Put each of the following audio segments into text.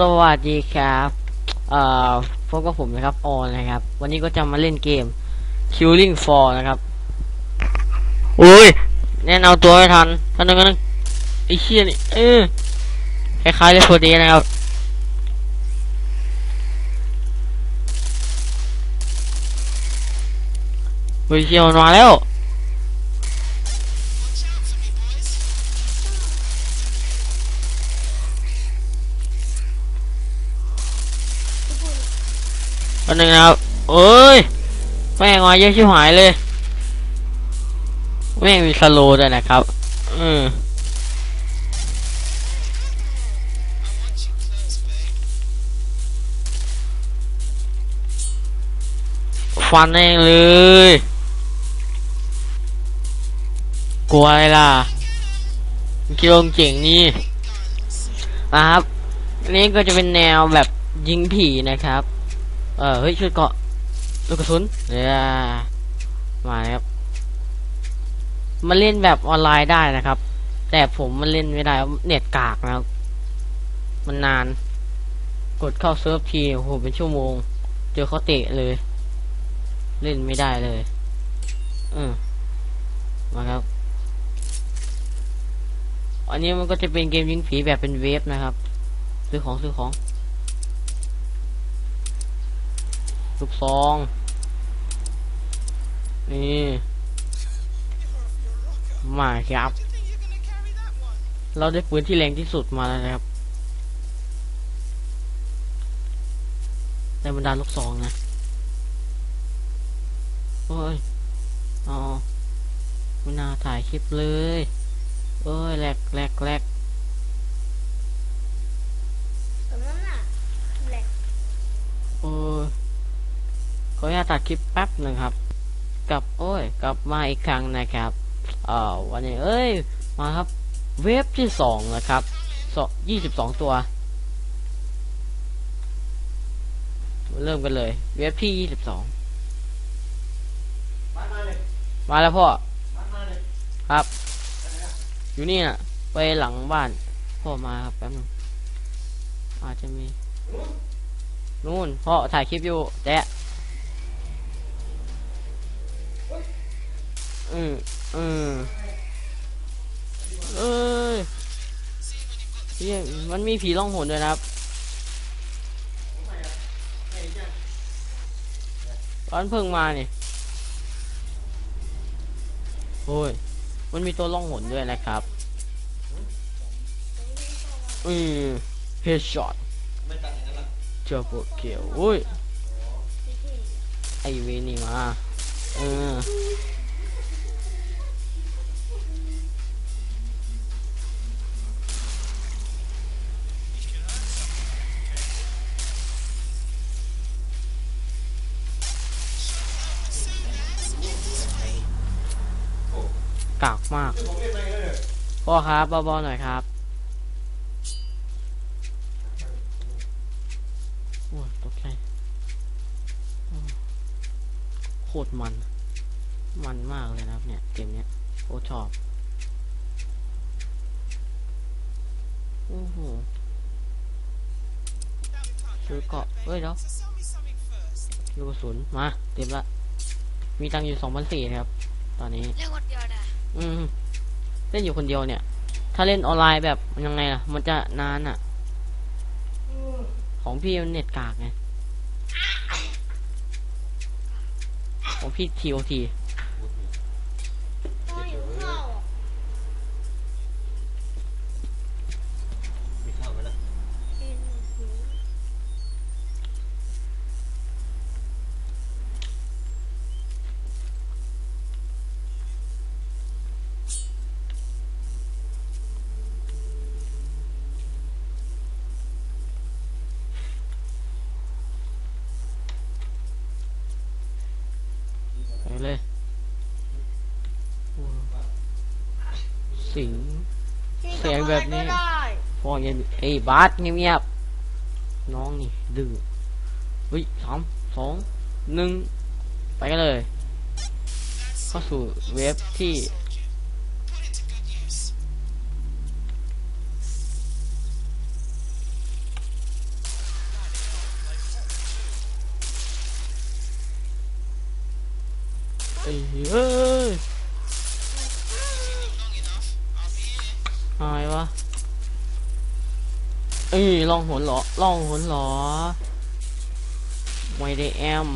สวัสดีครับ เอ่อพบกับผมนะครับออนนะครับ วันนี้ก็จะมาเล่นเกม Killing Floor นะครับอุ้ยแน่นเอาตัวไม่ทันท่านนึงก็นึงไอ้เชี่ยนี่เออคล้ายๆเลยพอดีนะครับ เฮ้ยเชี่ยมันมาแล้ว หนึ่งนะครับเอ้ยแม่งมาเยอะชิบหายเลยแม่งมีสโลด้วยนะครับอืมฟันเองเลย กลัวอะไรล่ะคิดว่าเจ๋งนี่นะครับนนี้ก็จะเป็นแนวแบบยิงผีนะครับ เออเฮ้ยช่วยเกาะลูกกระสุนเนี่ยมาครับมาเล่นแบบออนไลน์ได้นะครับ แต่ผมมันเล่นไม่ได้เน็ตกากนะครับ มันนาน กดเข้าเซิร์ฟทีโอ้โหเป็นชั่วโมง เจอเขาเตะเลย เล่นไม่ได้เลยอืมมาครับ อันนี้มันก็จะเป็นเกมยิงผีแบบเป็นเวฟนะครับ ซื้อของซื้อของ ลูกซอง นี่มาครับ เราได้ปืนที่แรงที่สุดมาแล้วนะครับในบรรดาลูกซองนะโอ้ยอ๋อไม่น่าถ่ายคลิปเลย เอ้ยแหลกแหลกแหลก ตรงนั้นน่ะแหลก โอ้ยขออนุญา ตตัดคลิปแป๊บหนึ่งครับกลับโอ้ยกลับมาอีกครั้งนะครับเอ่อวันนี้เอ้ยมาครับ เว็บที่สองนะครับสองยี่สิบสองตัว เริ่มกันเลย เว็บที่ยี่สิบสองมาแล้วพ่อครับ อยู่นี่น่ะไปหลังบ้านพ่อมาครับแป๊บนึงอาจจะมีนู่นพ่อถ่ายคลิปอยู่แจ๊ะอืมอืมเอ้ยเหี้ยมันมีผีล่องหนด้วยนะครับตอนเพิ่งมาเนี่ยโอ้ย มันมีตัวล่องหนด้วยนะครับ อืมเฮดช็อตเจอพวกเขียวอุ้ย ไอเวนี่มา เออ กากมาก พ่อครับเบาๆหน่อยครับโอ้ตกใจโคตรมัน มันมากเลยนะครับ เนี่ยเกมเนี้ยโคตรชอบ โอ้โหซื้อเกาะเอ้ยเดี๋ยวลูกกระสุน มา เต็มละ มีตังค์อยู่สองพันสี่ครับ ตอนนี้เล่นคนเดียว อืมเล่นอยู่คนเดียวเนี่ย ถ้าเล่นออนไลน์แบบยังไงล่ะ มันจะนานอะ่ะ ของพี่มันเน็ตกากไง ของพี่ทีโอที สิง เสียงแบบนี้ พอเย็ยไอ้บาสเงียบๆน้องนี่ดื้อวิสามสองหนึ่งไปกันเลย เข้าสู่เว็บที่เฮ้ย วะเอ้ยลองหนเหรอลองหนเหรอไม่ได้แอม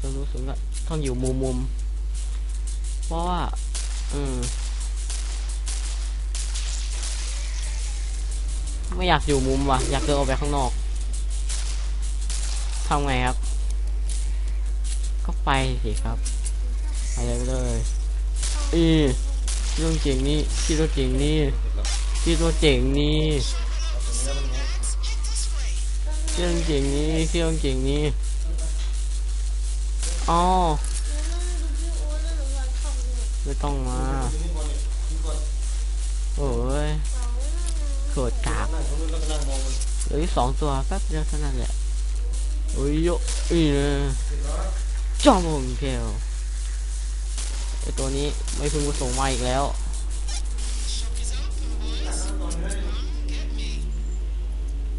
ต้องรู้สึกว่าต้องอยู่มุมมุมเพราะว่า อืม ไม่อยากอยู่มุมว่ะ อยากเดินออกไปข้างนอกทำไงครับ ก็ไปสิครับอะไรไปเลยอีเรื่องเจ๋งนี่พี่ตัวเจ๋งนี่พี่ตัวเจ๋งนี่เรื่องเจ๋งนี่พี่ตัวเจ๋งนี่อ๋อไม่ต้องมาโอ้ย โคตรกากเหลือสองตัวแป๊บเดียวเท่านั้นแหละโอ้ยโยอีนะจอมงเพลไอตัวนี้ไม่พึงประสงค์มาอีกแล้ว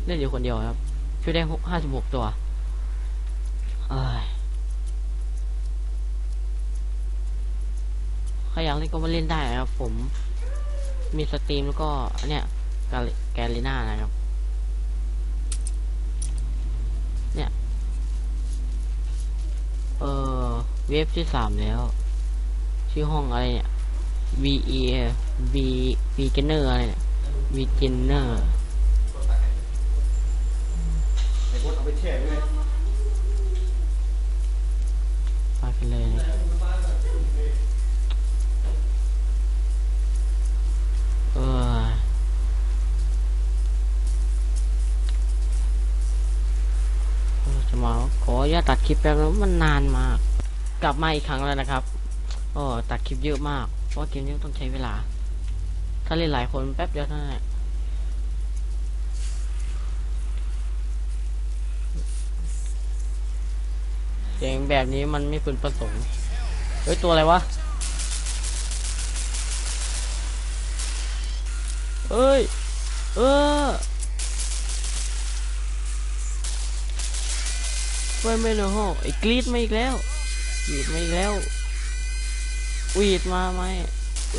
เล่นอยู่คนเดียวครับช่วยได้ห้าสิบหกตัวเอ้ยใครอยากเล่นก็มาเล่นได้นะครับผม มีสตรีมแล้วก็เนี้ย แกลิน่านะครับ เนี่ย เออเว็บที่สามแล้ว ชื่อห้องอะไรเนี่ย V E V V g e n e r อะไรเนี่ย V g e n e r ไอ้พวกเอาไปแช่ไว้ไปกันเลยนะเออเออจะมาขออนุ ญาตตัดคลิปแป๊บนึงมันนานมาก กลับมาอีกครั้งแล้วนะครับโอ้ตัดคลิปเยอะมาก เพราะเกมนี้ต้องใช้เวลา ถ้าเล่นหลายคนแป๊บเดียวเท่านั้นแหละเสียงแบบนี้มันไม่พึงประสงค์ เฮ้ย ตัวอะไรวะ เอ้ย เออ ว้ยไม่เนอะโหไอ้กรีดมาอีกแล้วกรีดมาอีกแล้ววีดมาไหม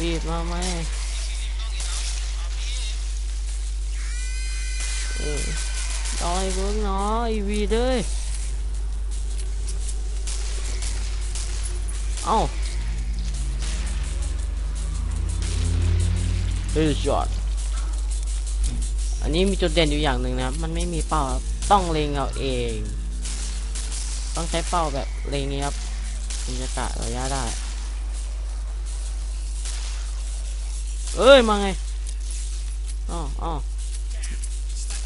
วีดมาไหมเออเอาไอ้เบิ้งเนาะไอวีดเอ้ยเอ้าเฮ้ยช็อตอันนี้มีจุดเด่นอยู่อย่างหนึ่งนะมันไม่มีเป้าต้องเล็งเอาเอง ต้องใช้เป้าแบบเล็งนี้ครับถึงจะกะระยะได้ เอ้ย มาไงอ๋ออ๋อ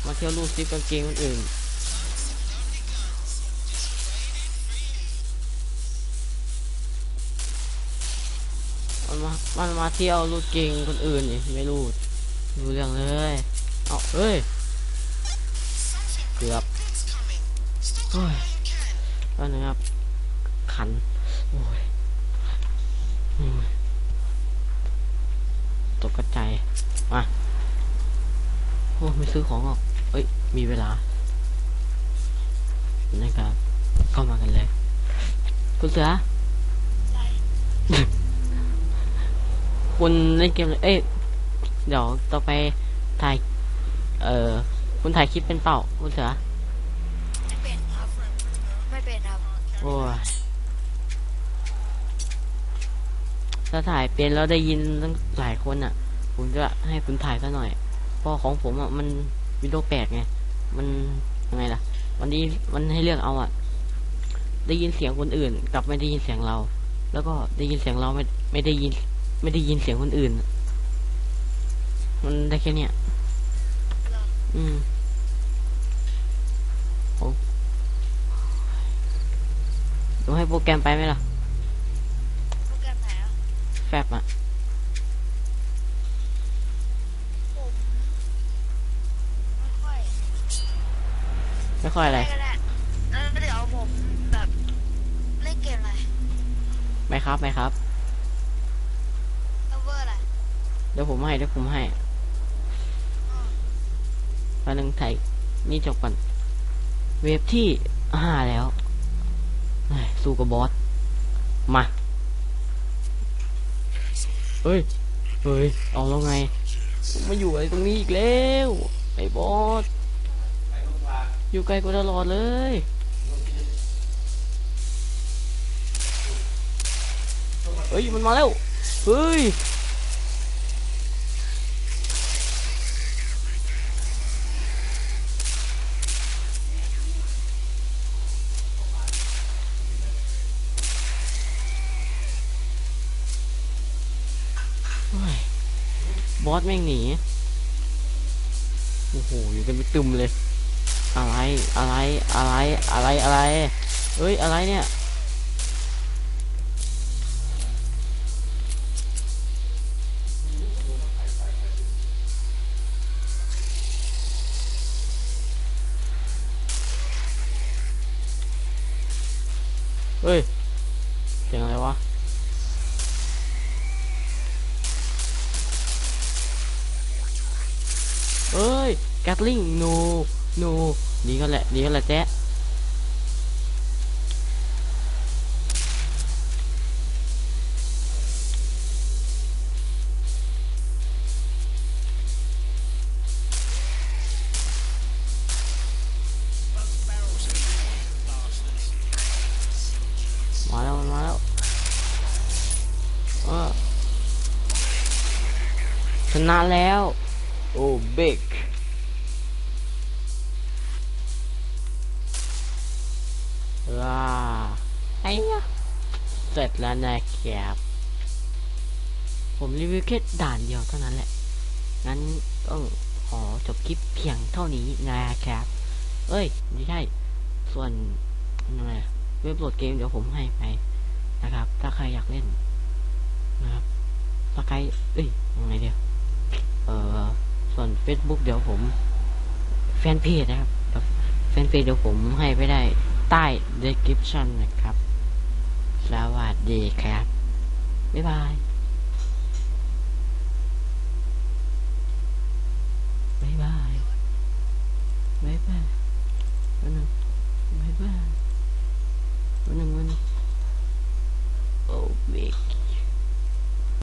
มาเที่ยวลูกซิปกางเกงคนอื่นมันมา มันมาเที่ยวรูดเกงคนอื่นนี่ไม่รูดรู้เรื่องเลยเอาเอ้ย เกือบโอ้ย ก็นะครับ ขัน โอ้ยตกกระจายมาโอ้ไม่ซื้อของหรอกเอ้ย มีเวลา นะครับเข้ามากันเลย คุณเสือคุณเล่นเกมเลยเอ้ย เดี๋ยวต่อไปถ่าย เอ่อ คุณถ่ายคลิปเป็นเป่า คุณเสือ ไม่เป็นครับ ไม่เป็นครับ โอ้ยถ้าถ่ายเป็นแล้วได้ยินตั้งหลายคนอะ ผมจะให้คุณถ่ายซะหน่อยเพราะของผมอะมันวิดีโอแปดไง มันยังไงล่ะ วันนี้มันให้เลือกเอาอะ ได้ยินเสียงคนอื่นกับไม่ได้ยินเสียงเรา แล้วก็ได้ยินเสียงเราไม่ไม่ได้ยิน ไม่ได้ยินเสียงคนอื่น มันได้แค่เนี้ยอืมโอ้ ต้องให้โปรแกรมไปไหมล่ะ โปรแกรมไหนอะแฟบอะ ผมไม่ค่อยไม่ค่อยอะไร ก็ได้แล้วเดี๋ยวผมแบบเล่นเกมอะไรครับไหมครับเซิร์ฟเวอร์อะไรเดี๋ยวผมให้เดี๋ยวผมให้แป๊บนึงไทยนี่จบก่อน เวฟที่ห้าแล้วเฮ้ย สู้กับบอส มา เฮ้ย เฮ้ย เอาแล้วไง มาอยู่อะไรตรงนี้อีกแล้ว ไอ้บอส อยู่ไกลกว่าตลอดเลย เฮ้ย มันมาแล้ว เฮ้ย บอสแม่งหนี โอ้โห อยู่กันเป็นตึมเลย อะไร อะไร อะไร อะไร อะไร เฮ้ย อะไรเนี่ย เฮ้ย มาแล้วมันมาแล้วเออชนะแล้ว โอ้เบก เสร็จแล้วนะครับผมรีวิวแค่ด่านเดียวเท่านั้นแหละ งั้นต้องขอจบคลิปเพียงเท่านี้นะครับ เอ้ย ไม่ใช่ ส่วนอะไรเว็บโหลดเกมเดี๋ยวผมให้ไปนะครับ ถ้าใครอยากเล่นนะครับสกายเอ้ยยังไงเดียว เอ่อ ส่วน Facebook เดี๋ยวผม แฟนเพจนะครับกับแฟนเพจเดี๋ยวผมให้ไปได้ใต้ description นะครับ สวัสดีครับ บ๊ายบาย บ๊ายบาย บ๊ายบายวันหนึ่งบ๊ายบายวันหนึ่งวันหนึ่งโอ้บิ๊ก